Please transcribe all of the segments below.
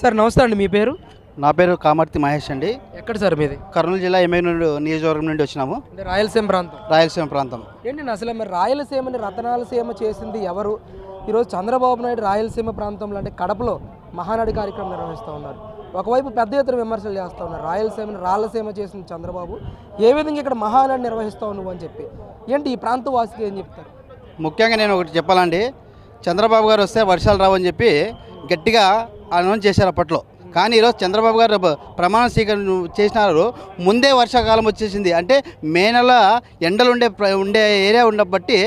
Sir నమస్తే అండి మీ పేరు? నా పేరు కామర్తి మహేష్ అండి. ఎక్కడ సార్ మీది? కర్నూలు జిల్లా ఎమ్మెగనూరు నియోజకవర్గం నుండి వచ్చినాము. అంటే రాయలసీమ ప్రాంతం. రాయలసీమ ప్రాంతం. ఏంటండి అసలు మరి రాయలసీమని రతనాలసీమ చేసింది ఎవరు? ఈరోజు చంద్రబాబు నాయుడు రాయలసీమ ప్రాంతంలో అంటే కడపలో మహానాడు కార్యక్రమం నిర్వహిస్తూ ఉన్నారు. ఒకవైపు పెద్ద ఎత్తున విమర్శలు చేస్తూ ఉన్నారు. రాయలసీమని రాయలసీమ చేసింది చంద్రబాబు. ఏ విధంగా ఇక్కడ మహానాడు నిర్వహిస్తావు నువ్వు అని చెప్పి. ఏంటి ఈ ప్రాంత వాసికి ఏం చెప్తారు? ముఖ్యంగా నేను ఒకటి చెప్పాలండి. చంద్రబాబు గారు వస్తే వర్షాలు రావని చెప్పి గట్టిగా అనౌన్స్ చేశారు అప్పట్లో. కానీ ఈరోజు చంద్రబాబు గారు ప్రమాణ స్వీకరణ చేసినారు. ముందే వర్షాకాలం వచ్చేసింది. అంటే మే నెల ఎండలు ఉండే ఉండే ఏరియా ఉన్న బట్టి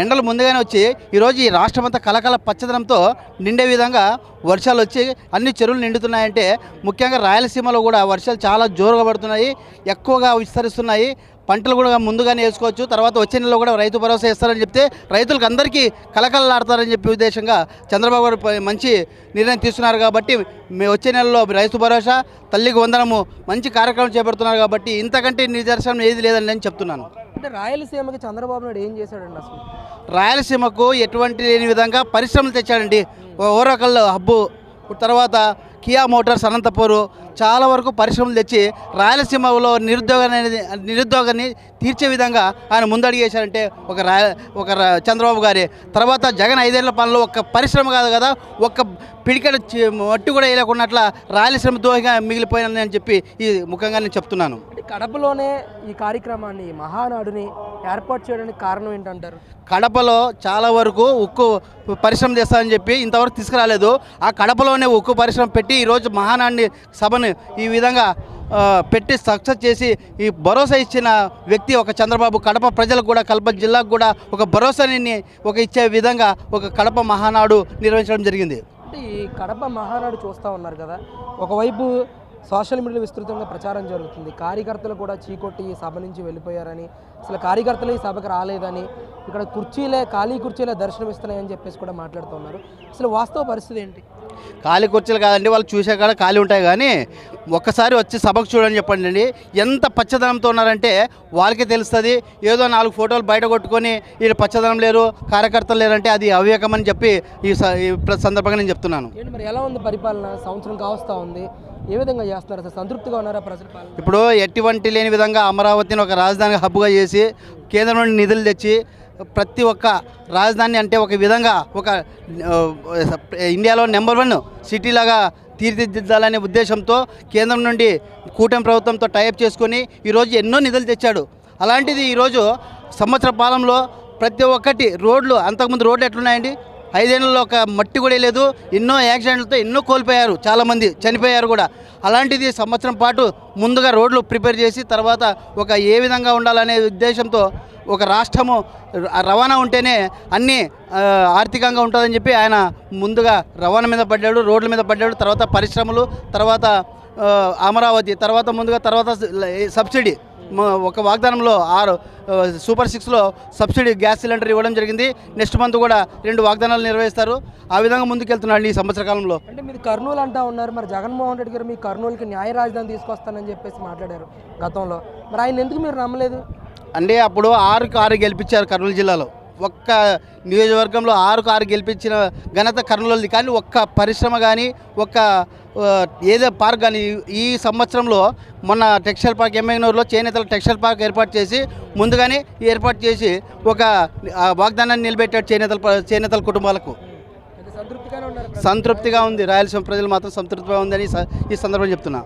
ఎండలు ముందుగానే వచ్చి ఈరోజు ఈ రాష్ట్రం అంతా కలకల పచ్చదనంతో నిండే విధంగా వర్షాలు వచ్చి అన్ని చెరువులు నిండుతున్నాయంటే ముఖ్యంగా రాయలసీమలో కూడా వర్షాలు చాలా జోరుగా పడుతున్నాయి ఎక్కువగా విస్తరిస్తున్నాయి. పంటలు కూడా ముందుగానే వేసుకోవచ్చు. తర్వాత వచ్చే నెలలో కూడా రైతు భరోసా ఇస్తారని చెప్తే రైతులకు అందరికీ కలకలలాడతారని చెప్పి ఉద్దేశంగా చంద్రబాబు గారు మంచి నిర్ణయం తీసుకున్నారు కాబట్టి మే వచ్చే నెలలో రైతు భరోసా తల్లికి వందనము మంచి కార్యక్రమం చేపడుతున్నారు కాబట్టి ఇంతకంటే నిదర్శనం ఏది లేదని నేను చెప్తున్నాను. అంటే రాయలసీమకి చంద్రబాబు నాయుడు ఏం చేశాడండి అసలు? రాయలసీమకు ఎటువంటి లేని విధంగా పరిశ్రమలు తెచ్చాడండి. ఓరకల్ హబ్బు తర్వాత కియా మోటార్స్ అనంతపూరు చాలా వరకు పరిశ్రమలు తెచ్చి రాయలసీమలో నిరుద్యోగాన్ని అనేది నిరుద్యోగాన్ని తీర్చే విధంగా ఆయన ముందడిగేశారంటే ఒక రా ఒక చంద్రబాబు గారి. తర్వాత జగన్ ఐదేళ్ళ పనులు ఒక పరిశ్రమ కాదు కదా ఒక పిడికెడు మట్టు మట్టి కూడా వేయలేకున్నట్ల రాయలసీమ దోహిగా మిగిలిపోయినని చెప్పి ఈ ముఖంగా నేను చెప్తున్నాను కడపలోనే ఈ కార్యక్రమాన్ని మహానాడుని ఏర్పాటు చేయడానికి కారణం ఏంటంటారు? కడపలో చాలా వరకు ఉక్కు పరిశ్రమ తెస్తామని చెప్పి ఇంతవరకు తీసుకురాలేదు. ఆ కడపలోనే ఉక్కు పరిశ్రమ పెట్టి ఈరోజు మహానాడిని సభను ఈ విధంగా పెట్టి సక్సెస్ చేసి ఈ భరోసా ఇచ్చిన వ్యక్తి ఒక చంద్రబాబు కడప ప్రజలకు కూడా కడప జిల్లాకు కూడా ఒక భరోసాని ఒక ఇచ్చే విధంగా ఒక కడప మహానాడు నిర్వహించడం జరిగింది. అంటే ఈ కడప మహానాడు చూస్తూ ఉన్నారు కదా ఒకవైపు సోషల్ మీడియాలో విస్తృతంగా ప్రచారం జరుగుతుంది. కార్యకర్తలు కూడా చీకొట్టి ఈ సభ నుంచి వెళ్ళిపోయారని అసలు కార్యకర్తలు ఈ సభకు రాలేదని ఇక్కడ కుర్చీలే ఖాళీ కుర్చీలే దర్శనం ఇస్తున్నాయని చెప్పేసి కూడా మాట్లాడుతున్నారు. అసలు వాస్తవ పరిస్థితి ఏంటి? ఖాళీ కుర్చీలు కాదండి వాళ్ళు చూసే కాడ ఖాళీ ఉంటాయి కానీ ఒక్కసారి వచ్చి సభకు చూడని చెప్పండి అండి. ఎంత పచ్చదనంతో ఉన్నారంటే వాళ్ళకే తెలుస్తుంది ఏదో నాలుగు ఫోటోలు బయట కొట్టుకొని ఈడ పచ్చదనం లేరు కార్యకర్తలు లేరంటే అది అవివేకమని చెప్పి ఈ సందర్భంగా నేను చెప్తున్నాను. మరి ఎలా ఉంది పరిపాలన? సంవత్సరం కావస్తా ఉంది. ఏ విధంగా చేస్తున్నారు అసలు సంతృప్తిగా ఉన్నారా ప్రజలు ఇప్పుడు ఎటువంటి లేని విధంగా అమరావతిని ఒక రాజధాని హబ్గా చేసి కేంద్రం నుండి నిధులు తెచ్చి ప్రతి ఒక్క రాజధాని అంటే ఒక విధంగా ఒక ఇండియాలో నెంబర్ వన్ సిటీలాగా తీర్చిదిద్దాలనే ఉద్దేశంతో కేంద్రం నుండి కూటమి ప్రభుత్వంతో టైప్ చేసుకొని ఈరోజు ఎన్నో నిధులు తెచ్చాడు. అలాంటిది ఈరోజు సంవత్సర పాలనలో ప్రతి ఒక్కటి రోడ్లు అంతకుముందు రోడ్లు ఎట్లున్నాయండి? ఐదేళ్ళలో ఒక మట్టి కూడా లేదు. ఎన్నో యాక్సిడెంట్లతో ఎన్నో కోల్పోయారు. చాలామంది చనిపోయారు కూడా. అలాంటిది సంవత్సరం పాటు ముందుగా రోడ్లు ప్రిపేర్ చేసి తర్వాత ఒక ఏ విధంగా ఉండాలనే ఉద్దేశంతో ఒక రాష్ట్రము రవాణా ఉంటేనే అన్నీ ఆర్థికంగా ఉంటుందని చెప్పి ఆయన ముందుగా రవాణా మీద పడ్డాడు రోడ్ల మీద పడ్డాడు. తర్వాత పరిశ్రమలు తర్వాత అమరావతి తర్వాత ముందుగా తర్వాత సబ్సిడీ ఒక వాగ్దానంలో ఆరు సూపర్ సిక్స్లో సబ్సిడీ గ్యాస్ సిలిండర్ ఇవ్వడం జరిగింది. నెక్స్ట్ మంత్ కూడా రెండు వాగ్దానాలు నిర్వహిస్తారు ఆ విధంగా ముందుకెళ్తున్నాడు ఈ సంవత్సర కాలంలో. అంటే మీరు కర్నూలు అంటా ఉన్నారు. మరి జగన్మోహన్ రెడ్డి గారు మీ కర్నూలుకి న్యాయ రాజధాని తీసుకొస్తానని చెప్పేసి మాట్లాడారు గతంలో. మరి ఆయన ఎందుకు మీరు నమ్మలేదు? అంటే అప్పుడు ఆరుకు ఆరు గెలిపించారు కర్నూలు జిల్లాలో. ఒక్క నియోజకవర్గంలో ఆరుకు ఆరు గెలిపించిన ఘనత కర్నూలుది. కానీ ఒక్క పరిశ్రమ కానీ ఒక్క ఏదో పార్క్ కానీ ఈ సంవత్సరంలో మొన్న టెక్స్టైల్ పార్క్ ఎమ్మెగ్నూరులో చేనేతల టెక్స్టైల్ పార్క్ ఏర్పాటు చేసి ముందుగానే ఏర్పాటు చేసి ఒక వాగ్దానాన్ని నిలబెట్టాడు చేనేతల చేనేతల కుటుంబాలకు. సంతృప్తిగా ఉంది. రాయలసీమ ప్రజలు మాత్రం సంతృప్తిగా ఉందని ఈ సందర్భంగా చెప్తున్నా.